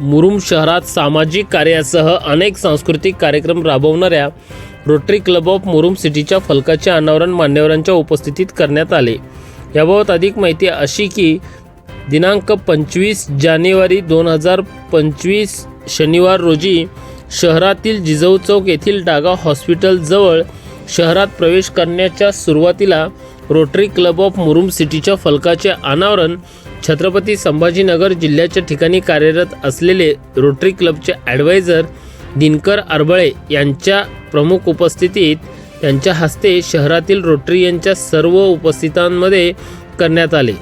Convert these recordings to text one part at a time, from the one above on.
मुरुम शहरात सामाजिक कार्यासह अनेक सांस्कृतिक कार्यक्रम राबवणाऱ्या रोटरी क्लब ऑफ मुरुम सिटीच्या फलकाचे अनावरण मान्यवरांच्या उपस्थितीत करण्यात आले. याबाबत अधिक माहिती अशी की दिनांक पंचवीस जानेवारी दोन हजार पंचवीस शनिवार रोजी शहरातील जिजाऊ चौक येथील डागा हॉस्पिटलजवळ शहरात प्रवेश करण्याच्या सुरुवातीला रोटरी क्लब ऑफ मुरुम सिटीच्या फलकाचे अनावरण छत्रपती संभाजीनगर जिल्ह्याच्या ठिकाणी कार्यरत असलेले रोटरी क्लबचे ॲडवायझर दिनकर आरबळे यांच्या प्रमुख उपस्थितीत त्यांच्या हस्ते शहरातील रोटरीयनच्या सर्व उपस्थितांमध्ये करण्यात आले.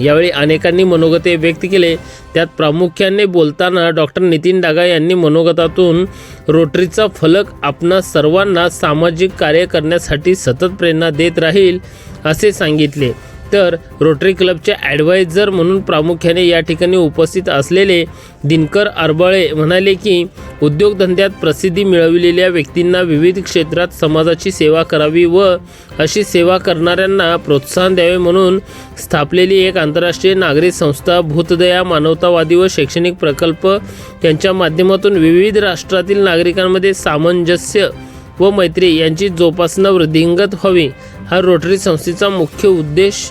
यावेळी अनेकांनी मनोगते व्यक्त केले. त्यात प्रामुख्याने बोलताना डॉक्टर नितीन डागा यांनी मनोगतातून रोटरीचा फलक आपणा सर्वांना सामाजिक कार्य करण्यासाठी सतत प्रेरणा देत राहील असे सांगितले. तर रोटरी क्लबचे ॲडवायझर म्हणून प्रामुख्याने या ठिकाणी उपस्थित असलेले दिनकर आरबळे म्हणाले की उद्योगधंद्यात प्रसिद्धी मिळविलेल्या व्यक्तींना विविध क्षेत्रात समाजाची सेवा करावी व अशी सेवा करणाऱ्यांना प्रोत्साहन द्यावे म्हणून स्थापलेली एक आंतरराष्ट्रीय नागरी संस्था भूतदया मानवतावादी व शैक्षणिक प्रकल्प. यांच्या माध्यमातून विविध राष्ट्रातील नागरिकांमध्ये सामंजस्य व मैत्री यांची जोपासना वृद्धिंगत व्हावी हा रोटरी संस्थेचा मुख्य उद्देश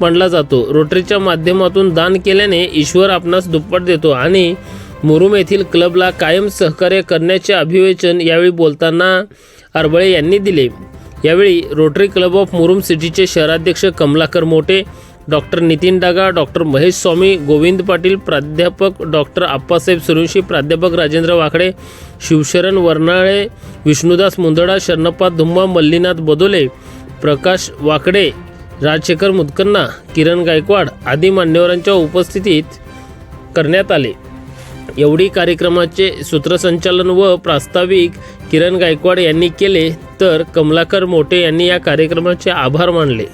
म्हणला जातो. रोटरीच्या माध्यमातून दान केल्याने ईश्वर आपणास दुप्पट देतो आणि मुरुम येथील क्लबला कायम सहकार्य करण्याचे अभिवेचन यावेळी बोलताना आरबळे यांनी दिले. यावेळी रोटरी क्लब ऑफ मुरुम सिटीचे शहराध्यक्ष कमलाकर मोटे डॉक्टर नितीन डागा डॉक्टर महेश स्वामी गोविंद पाटील प्राध्यापक डॉक्टर आप्पासाहेब सुरुंशी प्राध्यापक राजेंद्र वाकडे शिवशरण वर्नाळे विष्णुदास मुंदडा शरणप्पा धुम्मा मल्लीनाथ बदोले प्रकाश वाकडे राजशेखर मुदकन्ना किरण गायकवाड आदी मान्यवरांच्या उपस्थितीत करण्यात आले. एवढी कार्यक्रमाचे सूत्रसंचालन व प्रास्ताविक किरण गायकवाड यांनी केले तर कमलाकर मोटे यांनी या कार्यक्रमाचे आभार मानले.